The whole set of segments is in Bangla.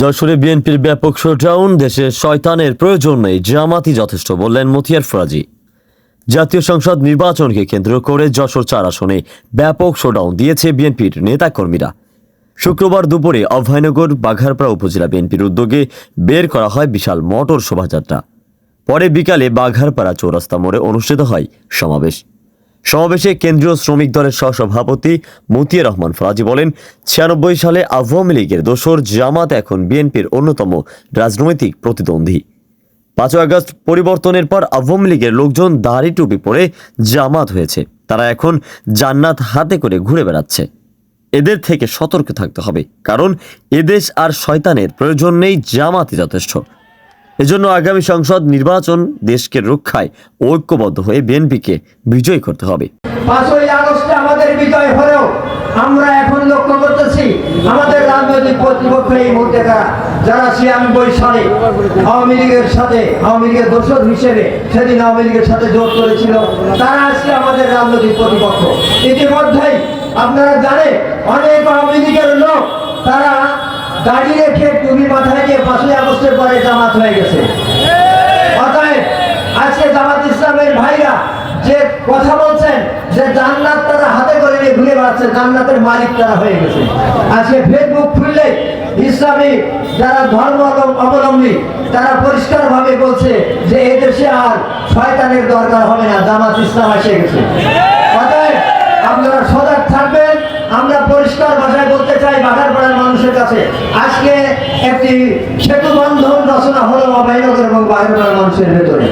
যশোরে বিএনপির ব্যাপক শোডাউন, দেশে শয়তানের প্রয়োজন নেই জামাতি যথেষ্ট বললেন মতিয়ার ফরাজি। জাতীয় সংসদ নির্বাচনকে কেন্দ্র করে যশোর চার আসনে ব্যাপক শোডাউন দিয়েছে বিএনপির নেতাকর্মীরা। শুক্রবার দুপুরে অভয়নগর, বাঘারপাড়া উপজেলা বিএনপির উদ্যোগে বের করা হয় বিশাল মোটর শোভাযাত্রা। পরে বিকালে বাঘারপাড়া চৌরাস্তা মোড়ে অনুষ্ঠিত হয় সমাবেশ। সমাবেশে কেন্দ্রীয় শ্রমিক দলের সহসভাপতি মতিয়া রহমান ফরাজি বলেন, ছিয়ানব্বই সালে আওয়ামী লীগের দোসর জামাত এখন বিএনপির অন্যতম রাজনৈতিক প্রতিদ্বন্দ্বী। পাঁচই আগস্ট পরিবর্তনের পর আওয়ামী লীগের লোকজন দাড়ি টুপি পরে জামাত হয়েছে। তারা এখন জান্নাত হাতে করে ঘুরে বেড়াচ্ছে। এদের থেকে সতর্ক থাকতে হবে, কারণ এদেশ আর শয়তানের প্রয়োজন নেই, জামাতই যথেষ্ট। এজন্য আগামী সংসদ নির্বাচন দেশকে রক্ষায় ঐক্যবদ্ধ হয়ে বিএনপিকে বিজয়ী করতে হবে। পাঁচই আগস্টে আমাদের বিজয় হলেও আমরা এখন লক্ষ্য করতেছি আমাদের রাজনৈতিক প্রতিপক্ষ এই মুহূর্তে কারা? যারা আওয়ামী লীগের সাথে, আওয়ামী লীগের দোষর হিসেবে সেদিন আওয়ামী লীগের সাথে করেছিল, তারা আজকে আমাদের রাজনৈতিক প্রতিপক্ষ ইতিমধ্যেই আপনারা জানেন, অনেক আওয়ামী লীগের লোক, তারা দাঁড়িয়ে রেখে টুপি মাথায় নিয়ে আগস্টের পরে জামাত হয়ে গেছে। আজকে জামাত ইসলামের ভাইরা যে কথা বলছেন, যে জান্নাত তারা হাতে করে নিয়ে ঘুরে বেড়াচ্ছে, জান্নাতের মালিক তারা হয়ে গেছে। আজকে ফেসবুক খুললে ইসলামী যারা ধর্ম অবলম্বী, তারা পরিষ্কার ভাবে বলছে যে এদেশে আর শয়তানের দরকার হবে না, জামাত ইসলাম এসে গেছে। অতএব আপনারা সজাগ থাকবেন, আমরা পরিষ্কার ভাষায় বলতে চাই কাছে আজকে একটি সেতু বন্ধন রচনা হলো অভয়নগর এবং বাঘারপাড়ার মানুষের ভেতরে।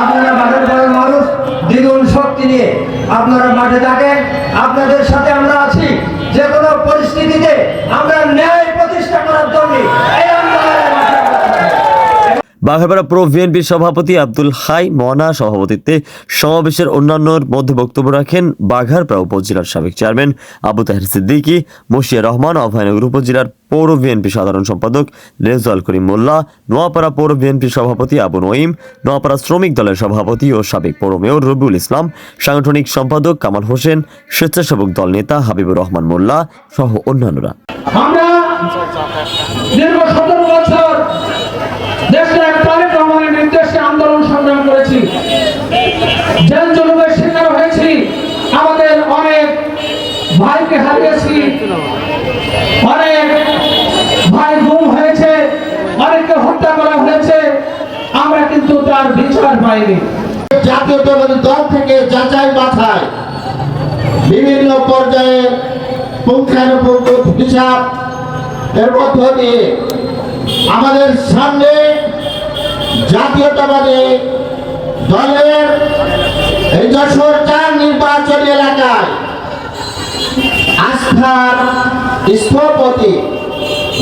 আপনারা বাঘারপাড়ার মানুষ, দ্বিগুণ শক্তি নিয়ে আপনারা মাঠে থাকেন। আপনাদের সাথে আমরা আছি। যে কোনো পরিস্থিতিতে আমরা ন্যায় প্রতিষ্ঠা করার জন্য এই আন্দোলনের মাঠে আমরা থাকব। বাঘাপাড়া প্রো বিএনপির সভাপতি আব্দুল হাই মনা সভাপতিত্বে সমাবেশের অন্যান্যর মধ্যে বক্তব্য রাখেন বাঘারপাড়া উপজেলার সাবেক চেয়ারম্যান আবু তাহের সিদ্দিকী মশিয়া রহমান অভয়নগর উপজেলার পৌর বিএনপি সাধারণ সম্পাদক রেজাল করিম মোল্লা, নোয়াপাড়া পৌর বিএনপির সভাপতি আবু নঈম, নোয়াপাড়া শ্রমিক দলের সভাপতি ও সাবেক পৌর মেয়র রবিউল ইসলাম, সাংগঠনিক সম্পাদক কামাল হোসেন, স্বেচ্ছাসেবক দল নেতা হাবিবুর রহমান মোল্লা সহ অন্যান্যরা। আমরা দীর্ঘ সতেরো বছর নির্দেশে আন্দোলন সংগ্রাম করেছি। জেল শিকার হয়েছি। আমাদের অনেক ভাইকে হারিয়েছি। অনেক ভাই গুম হয়েছে। অনেককে হত্যা করা হয়েছে। আমরা কিন্তু তার বিচার পাইনি। জাতীয়তাবাদী দল থেকে যাচাই বাছাই বিভিন্ন পর্যায়ে পুঙ্খানুপুঙ্খ হিসাব এর মধ্য দিয়ে আমাদের সামনে জাতীয়তাবাদী দলের এই যশোর চার নির্বাচনী এলাকায় আস্থার স্থপতি,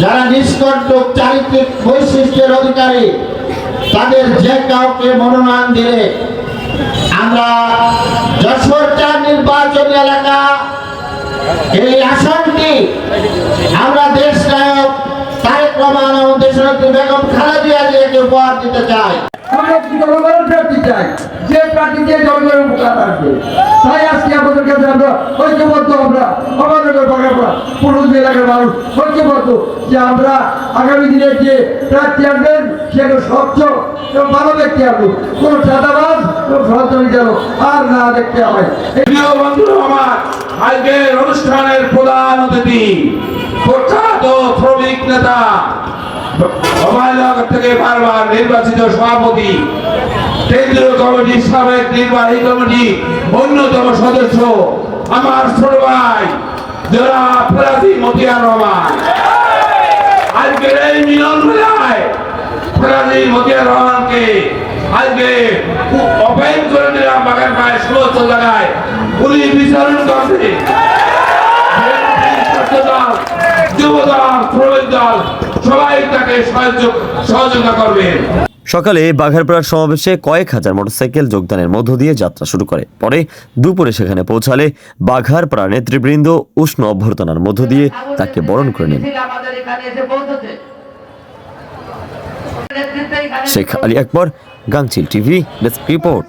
যারা নিষ্কণ্টক চারিত্রিক বৈশিষ্ট্যের অধিকারী, তাদের যে কাউকে মনোনয়ন দিলে আমরা যশোর চার নির্বাচনী এলাকা, এই আসনটি আমরা দেশ নায়ক তারেক রহমান এবং দেশনেত্রী বেগম উপহার দিতে চাই। আমরা জনগণের প্রার্থী চাই? যে প্রার্থী দিয়ে জনগণের উপকার আসবে। তাই আজকে আমাদের কাছে আমরা ঐক্যবদ্ধ আমরা আমাদের বাগাপড়া পুরুষ এলাকার মানুষ ঐক্যবদ্ধ যে আমরা আগামী দিনে যে প্রার্থী আসবেন সেগুলো স্বচ্ছ এবং ভালো ব্যক্তি আসবে কোনো চাঁদাবাজ কোনো সন্ত্রাসী যেন আর না দেখতে হয় প্রিয় বন্ধু আমার আজকের অনুষ্ঠানের প্রধান অতিথি প্রখ্যাত শ্রমিক নেতা অভয়নগর থেকে বারবার নির্বাচিত সভাপতি কেন্দ্রীয় কমিটির সাবেক নির্বাহী কমিটি অন্যতম সদস্য আমার ছোট ভাই যারা ফেরাজি মতিয়ার রহমান। আজকের এই মিলন মেলায় ফেরাজি মতিয়ার রহমানকে আজকে অপেন করে নিলাম বাগান পায়ে সমস্ত জায়গায় পুলিশ বিচারণ করছে ছাত্রদল, যুবদল শ্রমিক দল সবাই তাকে সহযোগ সহযোগিতা করবেন সকালে বাঘারপাড়ার সমাবেশে কয়েক হাজার মোটরসাইকেল যোগদানের মধ্য দিয়ে যাত্রা শুরু করে। পরে দুপুরে সেখানে পৌঁছালে বাঘারপাড়া নেতৃবৃন্দ উষ্ণ অভ্যর্থনার মধ্য দিয়ে তাকে বরণ করে নেন। Sheikh Ali Akbar Gangchil TV desk report.